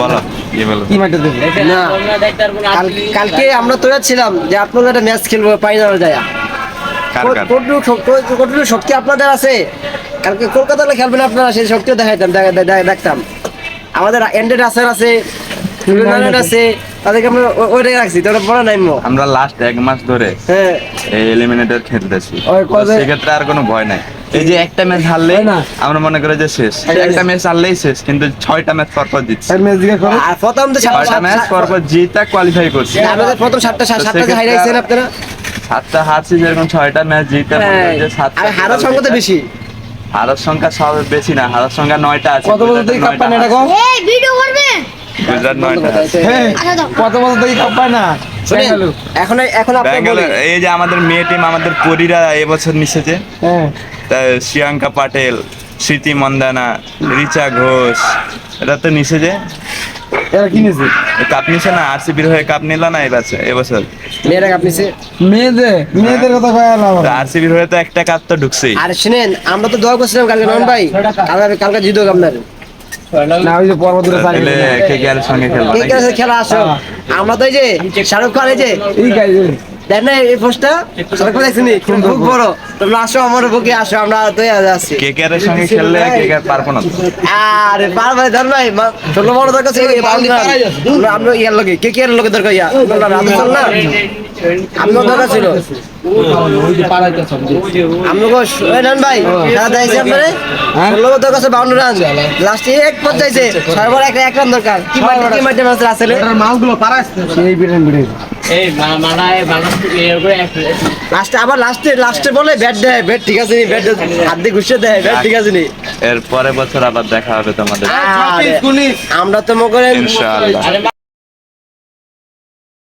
বলো কি মাঠে না কালকে আমরা তোরা ছিলাম যে আপনারা একটা ম্যাচ খেলব ফাইনাল যায়। কতটুকু শক্তি- আপনাদের আছে। কালকে কলকাতা খেলবেন আপনারা সেই শক্তিও দেখাইতাম দেখা- দেখা- দেখতাম। আমাদের এন্ডেড আসার আছে টুর্নামেন্ট আছে তাদেরকে আমরা ওইটাই রাখছি তোরা পড়া নাই আমরা লাস্ট এক মাস ধরে হ্যাঁ। এই এলিমিনেটর খেলতেছি। সেক্ষেত্রে আর কোনো ভয় নাই। এই যে একটা ম্যাচ হারলে না? আমরা মনে করি যে শেষ। একটা ম্যাচ হারলেই শেষ কিন্তু ছয়টা ম্যাচ পর পর জিতছি। আর প্রথম তো ছয়টা ম্যাচ পর পর জিতা কোয়ালিফাই করছি। আমাদের প্রথম সাতটা সাতটা হাইরাইছেন আপনারা? সাতটা হারছি যেরকম ছয়টা ম্যাচ জিতে মনে হ্যাঁ, যে সাতটা আর হারার সংখ্যা তো বেশি। হারার সংখ্যা সব বেশি না হারার সংখ্যা নয়টা আছে। কত বছর থেকে কাপ না এই ভিডিও করবে গুজরাট নয়টা আছে হ্যাঁ আচ্ছা দাও কত বছর থেকে কাপ পায় না। এখন এখন আপনার বলি ব্যাঙ্গালোর এই যে আমাদের মেয়ে টিম আমাদের পরীরা এবছর মিশেছে। হ্যাঁ। শ্রিয়াঙ্কা পাটেল স্মৃতি মন্দানা রিচা ঘোষ এরা তো যে এরা কিনেছে কাপ নিছে না আরসিবির হয়ে কাপ নিল না এবছর এবছর। মেয়েরা আপনিছে মেয়েদের মেয়েদের কথা কয় না আমার। আরসিবির হয়ে তো একটা কাপ তো ঢুকছেই। আর শুনেন আমরা তো দোয়া করছিলাম কালকে নন ভাই। কালকে কালকে জিতো আপনার। না ওই যে পর্ব দূরে কে কে এর সঙ্গে খেলব? কে কে আছে খেলা আসো। আমরা তো এই যে শাহরুখ খান এই যে এই গাই দেখ না এই পোস্টটা? শাহরুখ খান দেখছিনি খুব বড়। তোমরা আসো আমার বুকে আসো আমরা তো আছি। কে কে এর সঙ্গে খেললে কে কে পারব না আরে ধর ভাই ছোট বড় দরকার ছিল আমরা আমরা ইয়ার লগে কে কে এর লগে দরকার ইয়া? তোমরা রাতে না? আপনার দরকার ছিল? আমগো ওই ভাই খেলা দেখাইছি আপনারে? ষোলো দরকার আছে বাউন্ডারি রান। লাস্টে এক পথ যাইছে ছয়বার এক এক রান দরকার। কি মাঠে কি মাঠে মাছ আসলে? মাছগুলো পারা সেই বিরেন বিরেন লাস্টে আবার লাস্টে লাস্টে বলে ব্যাট দেয় ব্যাট ঠিক আছে নি ব্যাট হাত দিয়ে ঘুষে দেয় ব্যাট ঠিক আছে নি। এর পরের বছর আবার দেখা হবে তোমাদের। আমরা তো মনে করেন ইনশাআল্লাহ